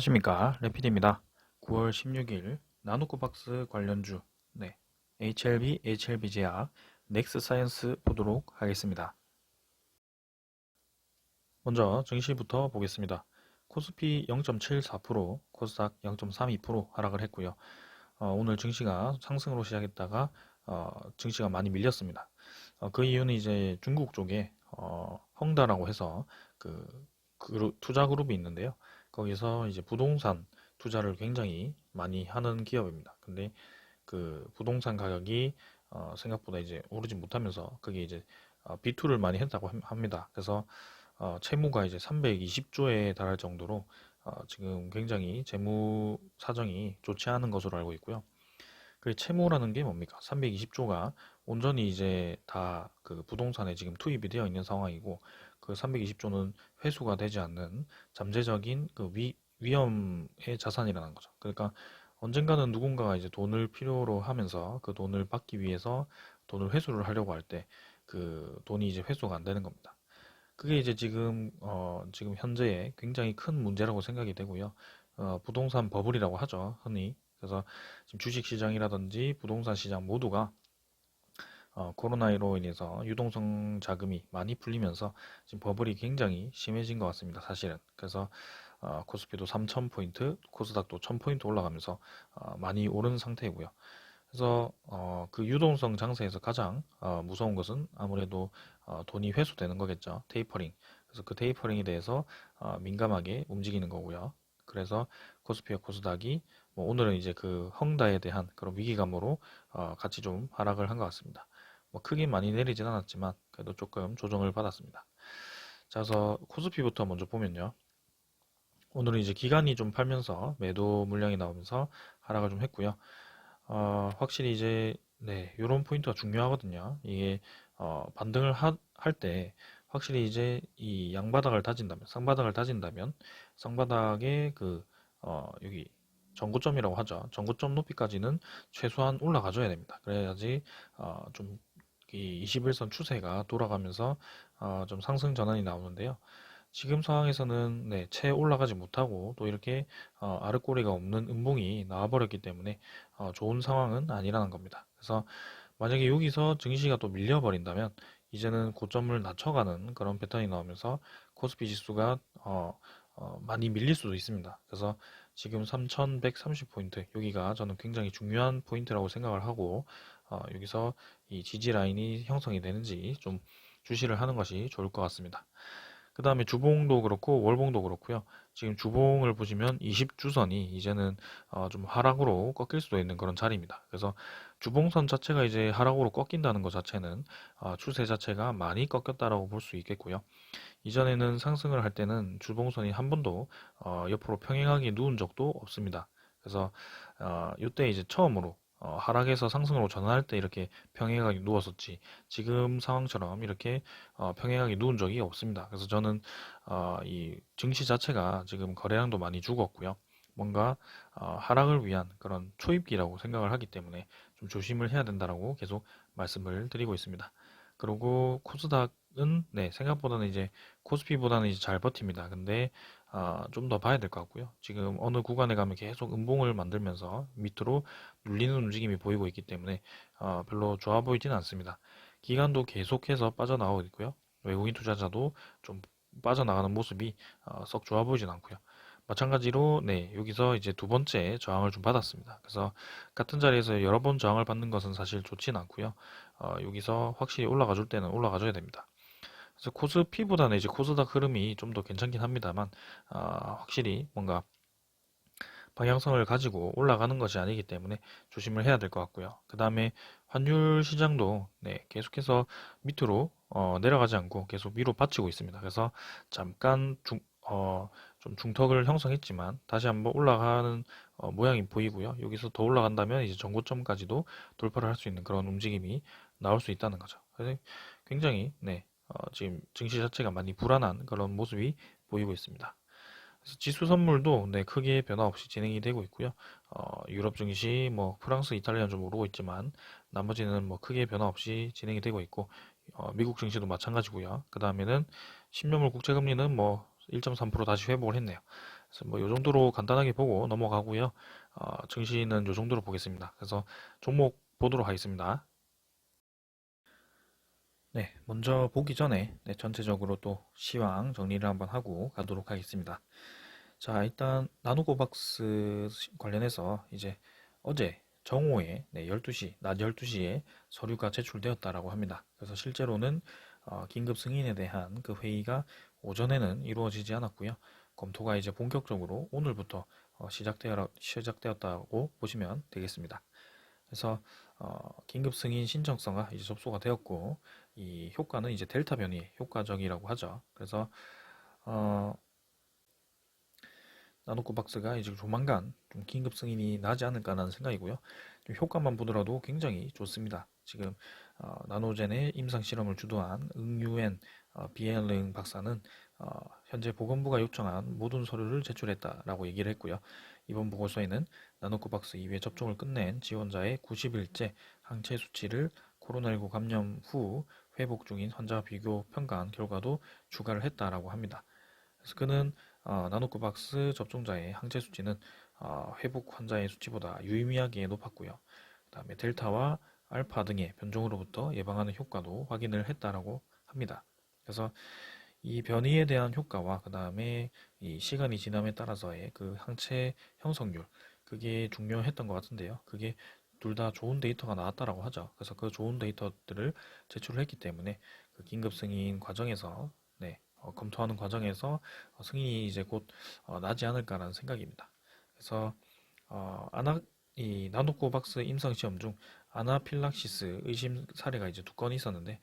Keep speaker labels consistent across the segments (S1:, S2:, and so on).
S1: 안녕하십니까 레피드입니다. 9월 16일 나노코박스 관련주 네, HLB, HLB제약, 넥스사이언스 보도록 하겠습니다. 먼저 증시부터 보겠습니다. 코스피 0.74%, 코스닥 0.32% 하락을 했고요. 어, 오늘 증시가 상승으로 시작했다가 어, 증시가 많이 밀렸습니다. 어, 그 이유는 이제 중국 쪽에 어, 헝다라고 해서 그 그룹, 투자 그룹이 있는데요. 거기서 이제 부동산 투자를 굉장히 많이 하는 기업입니다. 근데 그 부동산 가격이 어, 생각보다 이제 오르지 못하면서 그게 이제 어, 비투를 많이 했다고 함- 합니다. 그래서 어, 채무가 이제 320조에 달할 정도로 어, 지금 굉장히 재무 사정이 좋지 않은 것으로 알고 있고요. 그 채무라는 게 뭡니까? 320조가 온전히 이제 다 그 부동산에 지금 투입이 되어 있는 상황이고 그 320조는 회수가 되지 않는 잠재적인 그 위, 위험의 자산이라는 거죠. 그러니까 언젠가는 누군가가 이제 돈을 필요로 하면서 그 돈을 받기 위해서 돈을 회수를 하려고 할 때 그 돈이 이제 회수가 안 되는 겁니다. 그게 이제 지금 어 지금 현재의 굉장히 큰 문제라고 생각이 되고요. 어 부동산 버블이라고 하죠, 흔히. 그래서 지금 주식 시장이라든지 부동산 시장 모두가 어, 코로나19로 인해서 유동성 자금이 많이 풀리면서 지금 버블이 굉장히 심해진 것 같습니다. 사실은. 그래서 어, 코스피도 3,000포인트, 코스닥도 1,000포인트 올라가면서 어, 많이 오른 상태이고요. 그래서 어, 그 유동성 장세에서 가장 어, 무서운 것은 아무래도 어, 돈이 회수되는 거겠죠. 테이퍼링. 그래서 그 테이퍼링에 대해서 어, 민감하게 움직이는 거고요. 그래서 코스피와 코스닥이 뭐 오늘은 이제 그 헝다에 대한 그런 위기감으로 어, 같이 좀 하락을 한 것 같습니다. 뭐 크게 많이 내리진 않았지만 그래도 조금 조정을 받았습니다. 자, 그래서 코스피부터 먼저 보면요. 오늘은 이제 기간이 좀 팔면서 매도 물량이 나오면서 하락을 좀 했고요. 어, 확실히 이제 네, 요런 포인트가 중요하거든요. 이게 어, 반등을 할 때 확실히 이제 이 양바닥을 다진다면, 쌍바닥을 다진다면 쌍바닥의 그 어, 여기 전고점이라고 하죠. 전고점 높이까지는 최소한 올라가줘야 됩니다. 그래야지 어, 좀 이 21선 추세가 돌아가면서 어, 좀 상승 전환이 나오는데요. 지금 상황에서는 네, 채 올라가지 못하고 또 이렇게 어, 아랫꼬리가 없는 음봉이 나와버렸기 때문에 어, 좋은 상황은 아니라는 겁니다. 그래서 만약에 여기서 증시가 또 밀려버린다면 이제는 고점을 낮춰가는 그런 패턴이 나오면서 코스피 지수가 어, 어, 많이 밀릴 수도 있습니다. 그래서 지금 3130포인트 여기가 저는 굉장히 중요한 포인트라고 생각을 하고 어, 여기서 이 지지 라인이 형성이 되는지 좀 주시를 하는 것이 좋을 것 같습니다. 그 다음에 주봉도 그렇고 월봉도 그렇고요. 지금 주봉을 보시면 20주선이 이제는 어, 좀 하락으로 꺾일 수도 있는 그런 자리입니다. 그래서 주봉선 자체가 이제 하락으로 꺾인다는 것 자체는 어, 추세 자체가 많이 꺾였다라고 볼 수 있겠고요. 이전에는 상승을 할 때는 주봉선이 한 번도 어, 옆으로 평행하게 누운 적도 없습니다. 그래서 어, 이때 이제 처음으로 어, 하락에서 상승으로 전환할 때 이렇게 평행하게 누웠었지 지금 상황처럼 이렇게 어, 평행하게 누운 적이 없습니다. 그래서 저는 어, 이 증시 자체가 지금 거래량도 많이 죽었고요. 뭔가 어, 하락을 위한 그런 초입기라고 생각을 하기 때문에 좀 조심을 해야 된다라고 계속 말씀을 드리고 있습니다. 그리고 코스닥은 네, 생각보다는 이제 코스피보다는 이제 잘 버팁니다. 근데 아, 좀 더 봐야 될 것 같고요. 지금 어느 구간에 가면 계속 음봉을 만들면서 밑으로 눌리는 움직임이 보이고 있기 때문에 어, 별로 좋아 보이지는 않습니다. 기간도 계속해서 빠져나오고 있고요. 외국인 투자자도 좀 빠져나가는 모습이 어, 썩 좋아 보이진 않고요. 마찬가지로 네, 여기서 이제 두 번째 저항을 좀 받았습니다. 그래서 같은 자리에서 여러 번 저항을 받는 것은 사실 좋진 않고요. 어, 여기서 확실히 올라가 줄 때는 올라가 줘야 됩니다. 그래서 코스피보다는 이제 코스닥 흐름이 좀 더 괜찮긴 합니다만 아, 확실히 뭔가 방향성을 가지고 올라가는 것이 아니기 때문에 조심을 해야 될 것 같고요. 그 다음에 환율 시장도 네, 계속해서 밑으로 어, 내려가지 않고 계속 위로 받치고 있습니다. 그래서 잠깐 중, 어, 좀 중턱을 형성했지만 다시 한번 올라가는 어, 모양이 보이고요. 여기서 더 올라간다면 이제 전고점까지도 돌파를 할 수 있는 그런 움직임이 나올 수 있다는 거죠. 굉장히 네, 어, 지금 증시 자체가 많이 불안한 그런 모습이 보이고 있습니다. 지수 선물도 네, 크게 변화 없이 진행이 되고 있고요. 어, 유럽 증시, 뭐 프랑스, 이탈리아는 좀 오르고 있지만 나머지는 뭐 크게 변화 없이 진행이 되고 있고 어, 미국 증시도 마찬가지고요. 그 다음에는 10년물 국채 금리는 뭐 1.3% 다시 회복을 했네요. 그래서 뭐요 정도로 간단하게 보고 넘어가고요. 어, 증시는 요 정도로 보겠습니다. 그래서 종목 보도록 하겠습니다. 네, 먼저 보기 전에 네, 전체적으로 또 시황 정리를 한번 하고 가도록 하겠습니다. 자, 일단 나누고박스 관련해서 이제 어제 정오에 네, 12시, 낮 12시에 서류가 제출되었다라고 합니다. 그래서 실제로는 어, 긴급 승인에 대한 그 회의가 오전에는 이루어지지 않았고요. 검토가 이제 본격적으로 오늘부터 어, 시작되었다고 보시면 되겠습니다. 그래서 어, 긴급 승인 신청서가 이제 접수가 되었고 이 효과는 이제 델타 변이 효과적이라고 하죠. 그래서 어, 나노코 박스가 이제 조만간 좀 긴급 승인이 나지 않을까라는 생각이고요. 좀 효과만 보더라도 굉장히 좋습니다. 지금 어, 나노젠의 임상 실험을 주도한 응유엔 어, 비엘릉 박사는 어, 현재 보건부가 요청한 모든 서류를 제출했다라고 얘기를 했고요. 이번 보고서에는 나노코박스 2회 접종을 끝낸 지원자의 90일째 항체 수치를 코로나19 감염 후 회복 중인 환자와 비교 평가한 결과도 추가를 했다라고 합니다. 그래서 그는 어, 나노코박스 접종자의 항체 수치는 어, 회복 환자의 수치보다 유의미하게 높았고요. 그 다음에 델타와 알파 등의 변종으로부터 예방하는 효과도 확인을 했다라고 합니다. 그래서 이 변이에 대한 효과와 그 다음에 이 시간이 지남에 따라서의 그 항체 형성률 그게 중요했던 것 같은데요. 그게 둘 다 좋은 데이터가 나왔다라고 하죠. 그래서 그 좋은 데이터들을 제출을 했기 때문에 그 긴급 승인 과정에서 네, 어, 검토하는 과정에서 어, 승인이 이제 곧 어, 나지 않을까라는 생각입니다. 그래서 어, 아나 이 나노코박스 임상 시험 중 아나필락시스 의심 사례가 이제 두 건 있었는데 어,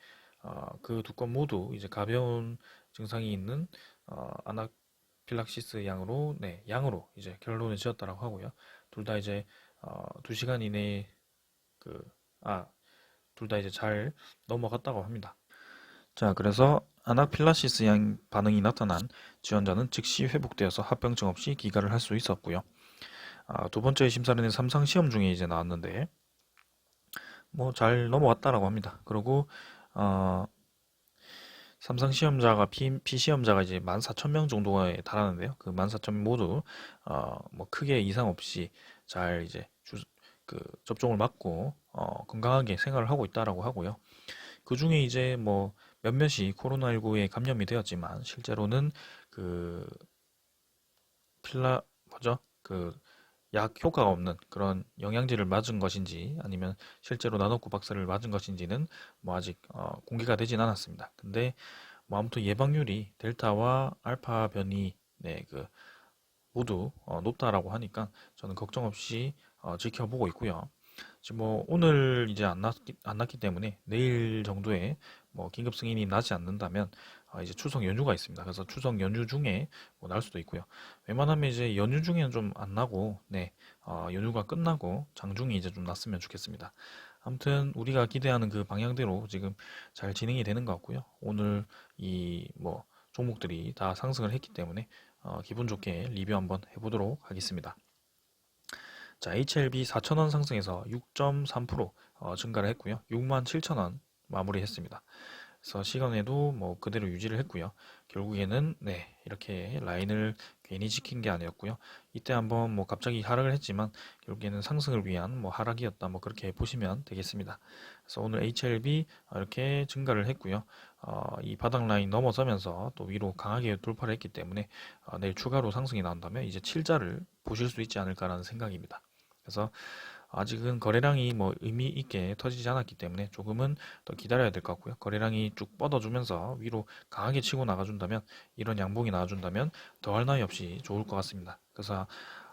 S1: 그 두건 모두 이제 가벼운 증상이 있는 어, 아나필락시스 양으로 네 양으로 이제 결론을 지었다라고 하고요. 둘 다 이제 어, 2시간 이내에 그아둘 다 이제 잘 넘어갔다고 합니다. 자, 그래서 아나필라시스 양 반응이 나타난 지원자는 즉시 회복되어서 합병증 없이 기가를 할 수 있었고요. 아, 두 번째 심사는 삼상 시험 중에 이제 나왔는데 뭐 잘 넘어왔다라고 합니다. 그리고 어, 삼상 시험자가 피, 피시험자가 이제 14,000명 정도에 달하는데요. 그 14,000명 모두 어, 뭐 크게 이상 없이 잘 이제 주, 그 접종을 맞고 어, 건강하게 생활을 하고 있다라고 하고요. 그 중에 이제 뭐 몇몇이 코로나19에 감염이 되었지만 실제로는 그 필라 뭐죠? 그 약 효과가 없는 그런 영양제를 맞은 것인지 아니면 실제로 나노코 박사를 맞은 것인지는 뭐 아직 어, 공개가 되진 않았습니다. 근데 뭐 아무튼 예방률이 델타와 알파 변이 네, 그 모두 어, 높다라고 하니까 저는 걱정 없이 어, 지켜보고 있고요. 지금 뭐 오늘 이제 안 났기, 안 났기 때문에 내일 정도에 뭐 긴급 승인이 나지 않는다면 어, 이제 추석 연휴가 있습니다. 그래서 추석 연휴 중에 뭐 날 수도 있고요. 웬만하면 이제 연휴 중에는 좀 안 나고 네 어, 연휴가 끝나고 장중에 이제 좀 났으면 좋겠습니다. 아무튼 우리가 기대하는 그 방향대로 지금 잘 진행이 되는 것 같고요. 오늘 이 뭐 종목들이 다 상승을 했기 때문에 어, 기분 좋게 리뷰 한번 해보도록 하겠습니다. 자, HLB 4,000원 상승해서 6.3% 어, 증가를 했고요. 67,000원 마무리했습니다. 그래서 시간에도 뭐 그대로 유지를 했고요. 결국에는 네 이렇게 라인을 괜히 지킨 게 아니었고요. 이때 한번 뭐 갑자기 하락을 했지만 결국에는 상승을 위한 뭐 하락이었다 뭐 그렇게 보시면 되겠습니다. 그래서 오늘 HLB 이렇게 증가를 했고요. 어, 이 바닥 라인 넘어서면서 또 위로 강하게 돌파를 했기 때문에 어, 내일 추가로 상승이 나온다면 이제 7자를 보실 수 있지 않을까라는 생각입니다. 그래서 아직은 거래량이 뭐 의미 있게 터지지 않았기 때문에 조금은 더 기다려야 될 것 같고요. 거래량이 쭉 뻗어주면서 위로 강하게 치고 나가준다면 이런 양봉이 나와준다면 더할 나위 없이 좋을 것 같습니다. 그래서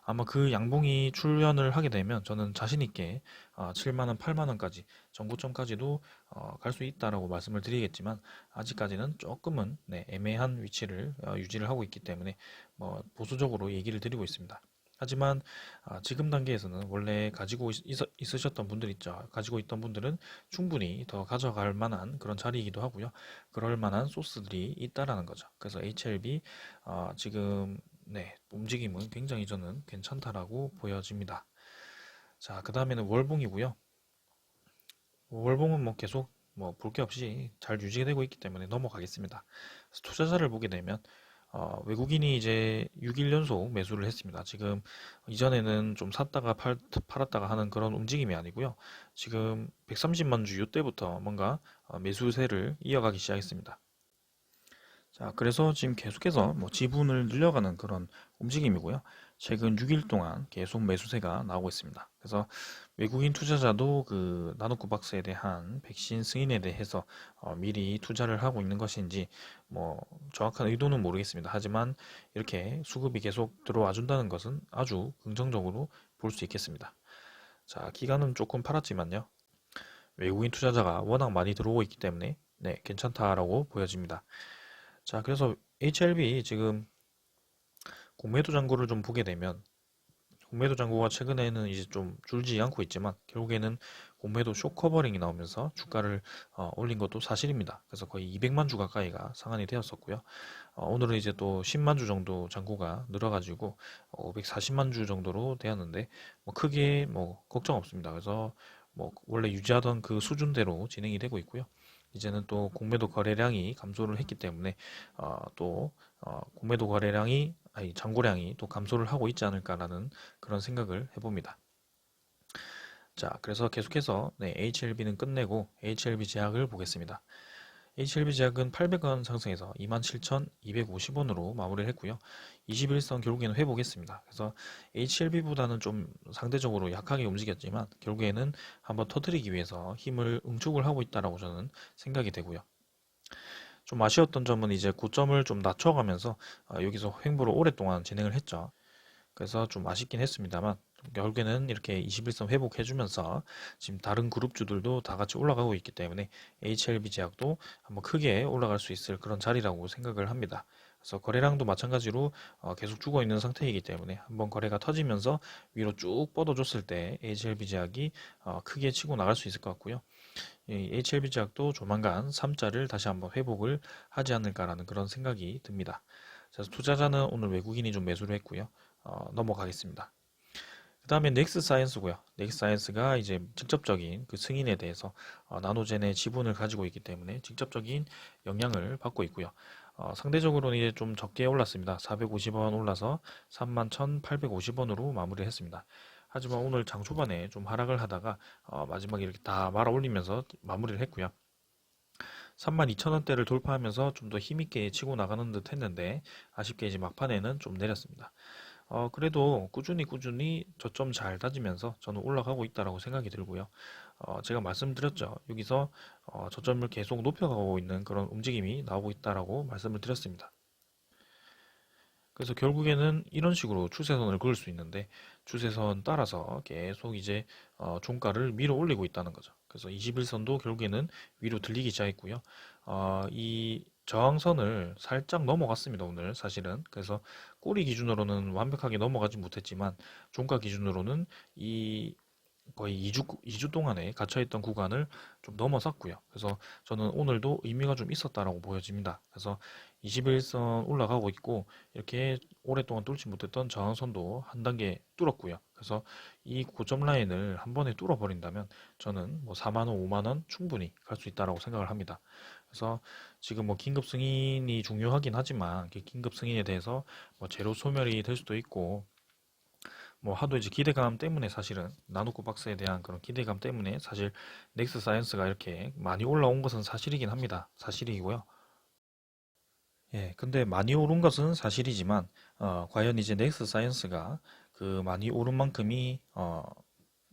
S1: 아마 그 양봉이 출현을 하게 되면 저는 자신 있게 7만원, 어, 8만원까지 정고점까지도 어, 갈수 있다라고 말씀을 드리겠지만 아직까지는 조금은 네, 애매한 위치를 어, 유지를 하고 있기 때문에 뭐 보수적으로 얘기를 드리고 있습니다. 하지만 아, 지금 단계에서는 원래 가지고 있, 으셨던 분들 있죠. 가지고 있던 분들은 충분히 더 가져갈 만한 그런 자리이기도 하고요. 그럴 만한 소스들이 있다라는 거죠. 그래서 HLB 아, 지금 네, 움직임은 굉장히 저는 괜찮다라고 보여집니다. 자, 그 다음에는 월봉이고요. 월봉은 뭐 계속 뭐 볼 게 없이 잘 유지되고 있기 때문에 넘어가겠습니다. 투자자를 보게 되면 어, 외국인이 이제 6일 연속 매수를 했습니다. 지금 이전에는 좀 샀다가 팔, 팔았다가 하는 그런 움직임이 아니고요. 지금 130만 주 이때부터 뭔가 어, 매수세를 이어가기 시작했습니다. 자, 그래서 지금 계속해서 뭐 지분을 늘려가는 그런 움직임이고요. 최근 6일 동안 계속 매수세가 나오고 있습니다. 그래서 외국인 투자자도 그 나노코박스에 대한 백신 승인에 대해서 어, 미리 투자를 하고 있는 것인지 뭐 정확한 의도는 모르겠습니다. 하지만 이렇게 수급이 계속 들어와 준다는 것은 아주 긍정적으로 볼 수 있겠습니다. 자, 기간은 조금 팔았지만요. 외국인 투자자가 워낙 많이 들어오고 있기 때문에 네, 괜찮다라고 보여집니다. 자, 그래서 HLB 지금 공매도 잔고를 좀 보게 되면 공매도 잔고가 최근에는 이제 좀 줄지 않고 있지만 결국에는 공매도 쇼 커버링이 나오면서 주가를 어, 올린 것도 사실입니다. 그래서 거의 200만 주 가까이가 상한이 되었었고요. 어, 오늘은 이제 또 10만 주 정도 잔고가 늘어가지고 540만 주 정도로 되었는데 뭐 크게 뭐 걱정 없습니다. 그래서 뭐 원래 유지하던 그 수준대로 진행이 되고 있고요. 이제는 또 공매도 거래량이 감소를 했기 때문에 어, 또 어, 공매도 거래량이 아니 잔고량이 또 감소를 하고 있지 않을까라는 그런 생각을 해봅니다. 자, 그래서 계속해서 네, HLB는 끝내고 HLB 제약을 보겠습니다. HLB 제약은 800원 상승해서 27,250원으로 마무리를 했고요. 21선 결국에는 회복했습니다. 그래서 HLB보다는 좀 상대적으로 약하게 움직였지만 결국에는 한번 터뜨리기 위해서 힘을 응축을 하고 있다라고 저는 생각이 되고요. 좀 아쉬웠던 점은 이제 고점을 좀 낮춰가면서 어, 여기서 횡보를 오랫동안 진행을 했죠. 그래서 좀 아쉽긴 했습니다만 결국에는 이렇게 21선 회복해주면서 지금 다른 그룹주들도 다 같이 올라가고 있기 때문에 HLB 제약도 한번 크게 올라갈 수 있을 그런 자리라고 생각을 합니다. 그래서 거래량도 마찬가지로 어, 계속 죽어 있는 상태이기 때문에 한번 거래가 터지면서 위로 쭉 뻗어줬을 때 HLB 제약이 어, 크게 치고 나갈 수 있을 것 같고요. HLB 제약도 조만간 3자를 다시 한번 회복을 하지 않을까라는 그런 생각이 듭니다. 그래서 투자자는 오늘 외국인이 좀 매수를 했고요. 어, 넘어가겠습니다. 그 다음에 넥스 사이언스고요. 넥스 사이언스가 이제 직접적인 그 승인에 대해서 어, 나노젠의 지분을 가지고 있기 때문에 직접적인 영향을 받고 있고요. 어, 상대적으로는 이제 좀 적게 올랐습니다. 450원 올라서 31,850원으로 마무리했습니다. 하지만 오늘 장 초반에 좀 하락을 하다가 어, 마지막에 이렇게 다 말아 올리면서 마무리를 했고요. 32,000원대를 돌파하면서 좀 더 힘있게 치고 나가는 듯 했는데 아쉽게 이제 막판에는 좀 내렸습니다. 어, 그래도 꾸준히 꾸준히 저점 잘 다지면서 저는 올라가고 있다라고 생각이 들고요. 어, 제가 말씀드렸죠. 여기서 어, 저점을 계속 높여가고 있는 그런 움직임이 나오고 있다라고 말씀을 드렸습니다. 그래서 결국에는 이런 식으로 추세선을 그을 수 있는데 추세선 따라서 계속 이제 어, 종가를 밀어 올리고 있다는 거죠. 그래서 21선도 결국에는 위로 들리기 시작했고요. 어, 이 저항선을 살짝 넘어갔습니다, 오늘 사실은. 그래서 꼬리 기준으로는 완벽하게 넘어가지 못했지만 종가 기준으로는 이 거의 2주, 2주 동안에 갇혀있던 구간을 좀 넘어섰고요. 그래서 저는 오늘도 의미가 좀 있었다라고 보여집니다. 그래서 21선 올라가고 있고 이렇게 오랫동안 뚫지 못했던 저항선도 한 단계 뚫었고요. 그래서 이 고점 라인을 한 번에 뚫어버린다면 저는 뭐 4만원, 5만원 충분히 갈 수 있다라고 생각을 합니다. 그래서 지금 뭐 긴급 승인이 중요하긴 하지만 긴급 승인에 대해서 뭐 제로 소멸이 될 수도 있고 뭐 하도 이제 기대감 때문에 사실은 나노코 박스에 대한 그런 기대감 때문에 사실 넥스 사이언스가 이렇게 많이 올라온 것은 사실이긴 합니다. 사실이고요. 예, 근데 많이 오른 것은 사실이지만 어, 과연 이제 넥스 사이언스가 그 많이 오른 만큼이 어,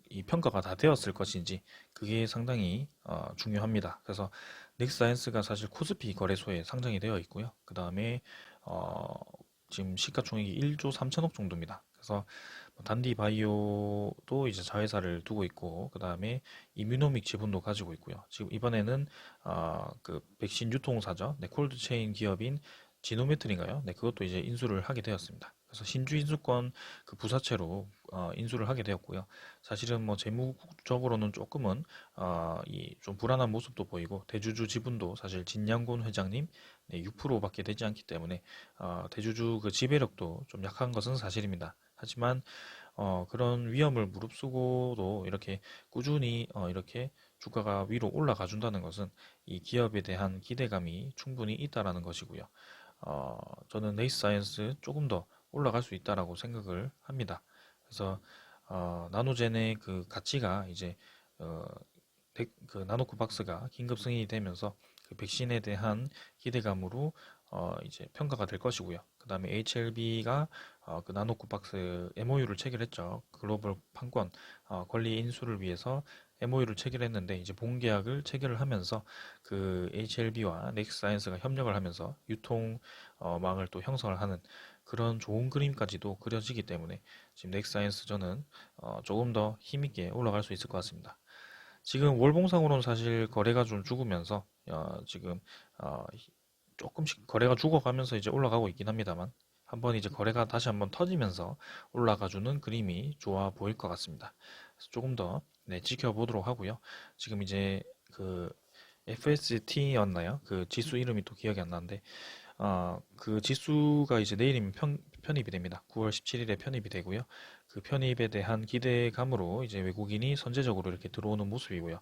S1: 이 평가가 다 되었을 것인지 그게 상당히 어, 중요합니다. 그래서 넥스 사이언스가 사실 코스피 거래소에 상장이 되어 있고요. 그 다음에 어, 지금 시가총액이 1조 3천억 정도입니다. 그래서 뭐 단디 바이오도 이제 자회사를 두고 있고 그 다음에 이뮤노믹 지분도 가지고 있고요. 지금 이번에는 어, 그 백신 유통사죠. 네, 콜드 체인 기업인 지노메트인가요? 네, 그것도 이제 인수를 하게 되었습니다. 그래서 신주 인수권 그 부사채로 어, 인수를 하게 되었고요. 사실은 뭐 재무적으로는 조금은 어, 이좀 불안한 모습도 보이고 대주주 지분도 사실 진양곤 회장님 네, 6%밖에 되지 않기 때문에 어, 대주주 그 지배력도 좀 약한 것은 사실입니다. 하지만 어, 그런 위험을 무릅쓰고도 이렇게 꾸준히 어, 이렇게 주가가 위로 올라가 준다는 것은 이 기업에 대한 기대감이 충분히 있다라는 것이고요. 어, 저는 네이스 사이언스 조금 더 올라갈 수 있다라고 생각을 합니다. 그래서 어, 나노젠의 그 가치가 이제 어, 백- 그 나노코박스가 긴급 승인이 되면서 그 백신에 대한 기대감으로 어, 이제 평가가 될 것이고요. 그 다음에 HLB가 어, 그 나노코박스 MOU를 체결했죠. 글로벌 판권 어, 권리 인수를 위해서 MOU를 체결했는데 이제 본계약을 체결을 하면서 그 HLB와 넥스사이언스가 협력을 하면서 유통망을 또 형성을 하는 그런 좋은 그림까지도 그려지기 때문에 지금 넥스사이언스 저는 어, 조금 더 힘있게 올라갈 수 있을 것 같습니다. 지금 월봉상으로는 사실 거래가 좀 죽으면서 어, 지금 어, 조금씩 거래가 죽어가면서 이제 올라가고 있긴 합니다만 한번 이제 거래가 다시 한번 터지면서 올라가주는 그림이 좋아 보일 것 같습니다. 조금 더 네, 지켜보도록 하고요. 지금 이제 그 FST였나요? 그 지수 이름이 또 기억이 안 나는데 어, 그 지수가 이제 내일이면 편, 편입이 됩니다. 9월 17일에 편입이 되고요. 그 편입에 대한 기대감으로 이제 외국인이 선제적으로 이렇게 들어오는 모습이고요.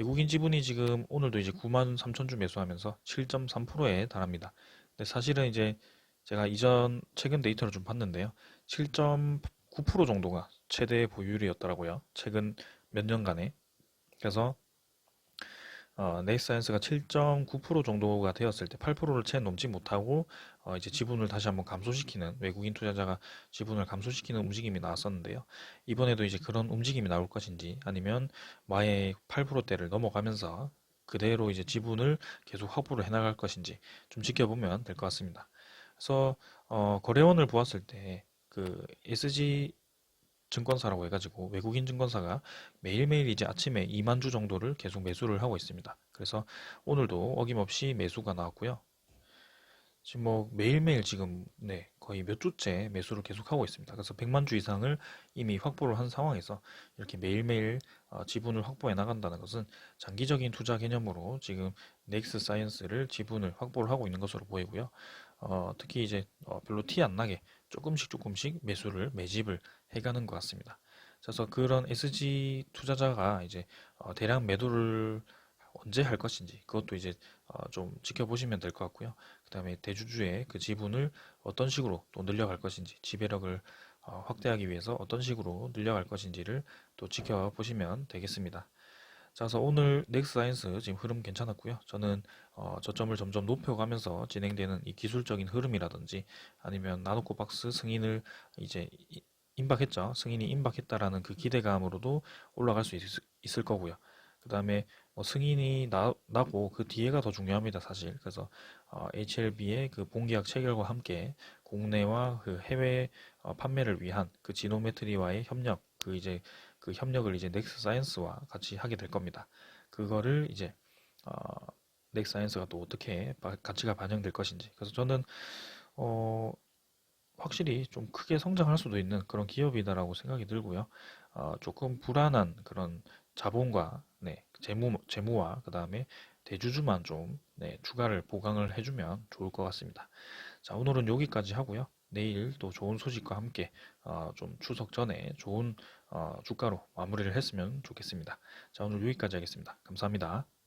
S1: 외국인 지분이 지금 오늘도 이제 9만 3천 주 매수하면서 7.3%에 달합니다. 근데 사실은 이제 제가 이전 최근 데이터를 좀 봤는데요. 7.9% 정도가 최대 보유율이었더라고요. 최근 몇 년간에. 그래서 어, 네이사이언스가 7.9% 정도가 되었을 때 8%를 채 넘지 못하고 어, 이제 지분을 다시 한번 감소시키는 외국인 투자자가 지분을 감소시키는 움직임이 나왔었는데요. 이번에도 이제 그런 움직임이 나올 것인지 아니면 마의 8%대를 넘어가면서 그대로 이제 지분을 계속 확보를 해나갈 것인지 좀 지켜보면 될 것 같습니다. 그래서 어, 거래원을 보았을 때 그 SG 증권사라고 해가지고 외국인 증권사가 매일매일 이제 아침에 2만 주 정도를 계속 매수를 하고 있습니다. 그래서 오늘도 어김없이 매수가 나왔고요. 지금 뭐 매일매일 지금 네, 거의 몇 주째 매수를 계속하고 있습니다. 그래서 100만 주 이상을 이미 확보를 한 상황에서 이렇게 매일매일 어, 지분을 확보해 나간다는 것은 장기적인 투자 개념으로 지금 넥스 사이언스를 지분을 확보를 하고 있는 것으로 보이고요. 어, 특히 이제 어, 별로 티 안 나게 조금씩 조금씩 매수를 매집을 해가는 것 같습니다. 그래서 그런 SG 투자자가 이제 어, 대량 매도를 언제 할 것인지 그것도 이제 어, 좀 지켜보시면 될 것 같고요. 그 다음에 대주주의 그 지분을 어떤 식으로 또 늘려갈 것인지 지배력을 어, 확대하기 위해서 어떤 식으로 늘려갈 것인지를 또 지켜보시면 되겠습니다. 자, 그래서 오늘 넥스 사이언스 지금 흐름 괜찮았고요. 저는 어, 저점을 점점 높여가면서 진행되는 이 기술적인 흐름이라든지 아니면 나노코박스 승인을 이제 이- 임박했죠. 승인이 임박했다라는 그 기대감으로도 올라갈 수 있, 있을 거고요. 그 다음에 뭐 승인이 나, 나고 그 뒤에가 더 중요합니다, 사실. 그래서 HLB의 그 본계약 체결과 함께 국내와 그 해외 어, 판매를 위한 그 지노메트리와의 협력, 그 이제 그 협력을 이제 넥스 사이언스와 같이 하게 될 겁니다. 그거를 이제 어, 넥스 사이언스가 또 어떻게 바- 가치가 반영될 것인지. 그래서 저는 어, 확실히 좀 크게 성장할 수도 있는 그런 기업이다라고 생각이 들고요. 어, 조금 불안한 그런 자본과 네, 재무, 재무와 그 다음에 대주주만 좀 네, 추가를 보강을 해주면 좋을 것 같습니다. 자, 오늘은 여기까지 하고요. 내일 또 좋은 소식과 함께 어, 좀 추석 전에 좋은 어, 주가로 마무리를 했으면 좋겠습니다. 자, 오늘 여기까지 하겠습니다. 감사합니다.